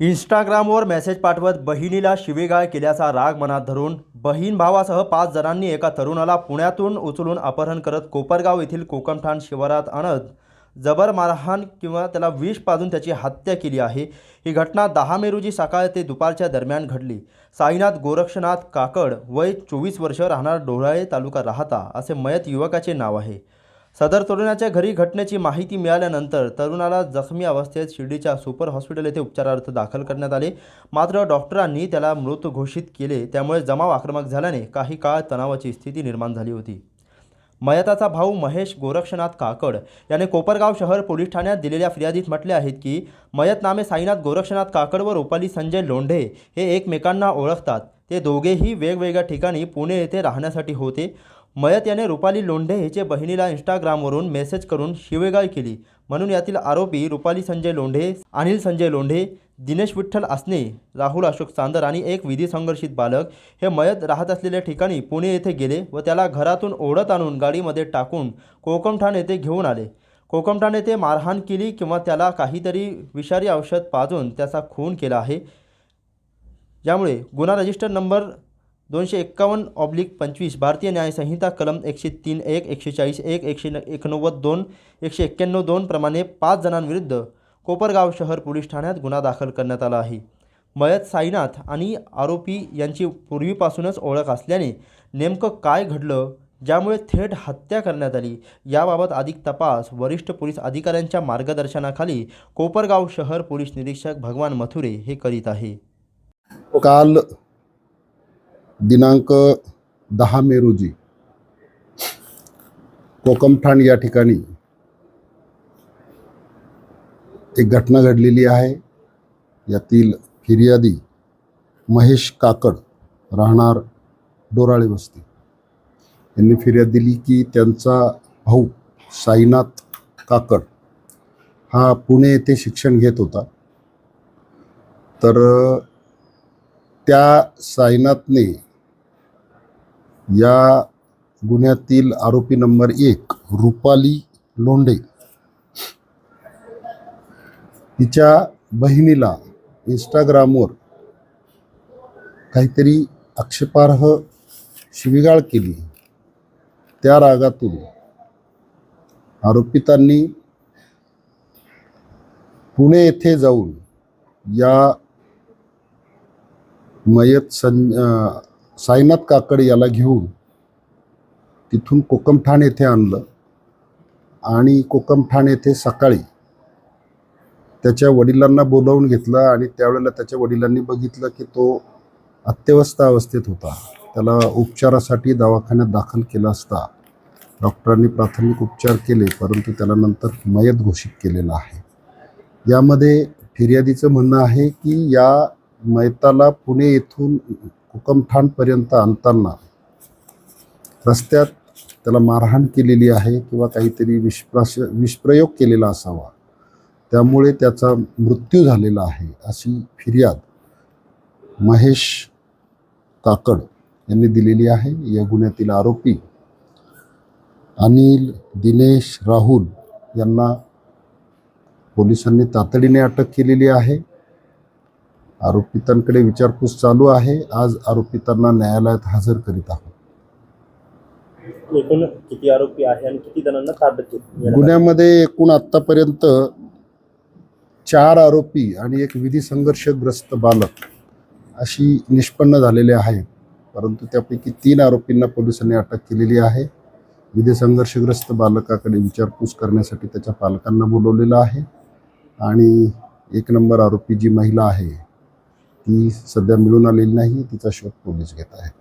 इंस्टाग्रामवर मेसेज पाठवत बहिणीला शिवेगाळ केल्याचा राग मनात धरून बहीण भावासह पाच जणांनी एका तरुणाला पुण्यातून उचलून अपहरण करत कोपरगाव येथील कोकमठाण शिवारात आणत जबर मारहाण किंवा त्याला विष पाजून त्याची हत्या केली आहे. ही घटना दहा मे रोजी सकाळ ते दुपारच्या दरम्यान घडली. साईनाथ गोरक्षनाथ काकड वय चोवीस वर्ष राहणार डोळाळे तालुका राहता असे मयत युवकाचे नाव आहे. सदर तरुणाच्या घरी घटनेची माहिती मिळाल्यानंतर तरुणाला जखमी अवस्थेत शिर्डीच्या सुपर हॉस्पिटल येथे उपचारार्थ दाखल करण्यात आले. मात्र डॉक्टरांनी त्याला मृत घोषित केले. त्यामुळे जमाव आक्रमक झाल्याने काही काळ तणावाची स्थिती निर्माण झाली होती. मयताचा भाऊ महेश गोरक्षनाथ काकड याने कोपरगाव शहर पोलीस ठाण्यात दिलेल्या फिर्यादीत म्हटले आहेत की मयत नामे साईनाथ गोरक्षनाथ काकड व रुपाली संजय लोंढे हे एकमेकांना ओळखतात. ते दोघेही वेगवेगळ्या ठिकाणी पुणे येथे राहण्यासाठी होते. मयत याने रुपाली लोंढे हिचे बहिणीला इंस्टाग्रामवरून मेसेज करून शिवेगाळ केली. म्हणून यातील आरोपी रुपाली संजय लोंढे अनिल संजय लोंढे दिनेश विठ्ठल आसने राहुल अशोक चांदर आणि एक विधी संघर्षित बालक हे मयत राहत असलेल्या ठिकाणी पुणे येथे गेले व त्याला घरातून ओढत आणून गाडीमध्ये टाकून कोकमठाण येथे घेऊन आले. कोकमठाण येथे मारहाण केली किंवा त्याला काहीतरी विषारी औषध पाजून त्याचा खून केला आहे. यामुळे गुन्हा रजिस्टर नंबर दोनशे एक्कावन्न ऑब्लिक पंचवीस भारतीय न्यायसंहिता कलम एकशे तीन एक एकशे चाळीस एक एकशे न- एकोणनव्वद दोन एकशे एक्क्याण्णव दोन प्रमाणे पाच जणांविरुद्ध कोपरगाव शहर पोलीस ठाण्यात गुन्हा दाखल करण्यात आला आहे. मयत साईनाथ आणि आरोपी यांची पूर्वीपासूनच ओळख असल्याने नेमकं काय घडलं ज्यामुळे थेट हत्या करण्यात आली याबाबत अधिक तपास वरिष्ठ पोलीस अधिकाऱ्यांच्या मार्गदर्शनाखाली कोपरगाव शहर पोलीस निरीक्षक भगवान मथुरे हे करीत आहे. काल दिनांक दहा मे रोजी कोकमठाण या ठिकाणी एक घटना घडलेली आहे. यातील फिर्यादी महेश काकड राहणार डोराळे वस्ती. यांनी फिर्याद दिली की त्यांचा भाऊ साईनाथ काकड हा पुणे येथे शिक्षण घेत होता. तर त्या साईनाथने या गुन्ह्यातील आरोपी नंबर एक रुपाली लोंढे. तिच्या बहिणीला इंस्टाग्रामवर काहीतरी आक्षेपार्ह शिविगाळ केली. त्या रागातून आरोपितांनी पुणे येथे जाऊन या मयत सं साईनाथ काकड याला घेऊन तिथून कोकमठाण येथे आणलं. आणि कोकमठाण येथे सकाळी त्याच्या वडिलांना बोलावून घेतलं आणि त्यावेळेला त्याच्या वडिलांनी बघितलं की तो अत्यवस्थ अवस्थेत होता. त्याला उपचारासाठी दवाखान्यात दाखल केला असता. डॉक्टरांनी प्राथमिक उपचार केले परंतु त्याला नंतर मयत घोषित केलेला आहे. यामध्ये फिर्यादीचं म्हणणं आहे की या मैताला पुणे येथून कुकमठाणपर्यंत आणताना रस्त्यात त्याला मारहाण केलेली आहे किंवा काहीतरी विषप्राश विषप्रयोग केलेला असावा. त्यामुळे त्याचा मृत्यू झालेला आहे अशी फिर्याद महेश काकड यांनी दिलेली आहे. या गुन्ह्यातील आरोपी अनिल दिनेश राहुल यांना पोलिसांनी तातडीने अटक केलेली आहे. आरोपितांकडे विचारपूस चालू आहे. आज आरोपितांना न्यायालयात हजर करीत आहोत. एकूण किती आरोपी आहे आणि किती जणांना ताब्यात घेतलं गुन्ह्यामध्ये एकूण आत्तापर्यंत चार आरोपी आणि एक विधी संघर्षग्रस्त बालक अशी निष्पन्न झालेले आहेत परंतु त्यापैकी तीन आरोपींना पोलिसांनी अटक केलेली आहे. विधी संघर्षग्रस्त बालकाकडे विचारपूस करण्यासाठी त्याच्या पालकांना बोलवलेलं आहे. आणि एक नंबर आरोपी जी महिला आहे ती सध्या मिळून आलेली नाही तिचा शोध पोलीस घेत आहेत.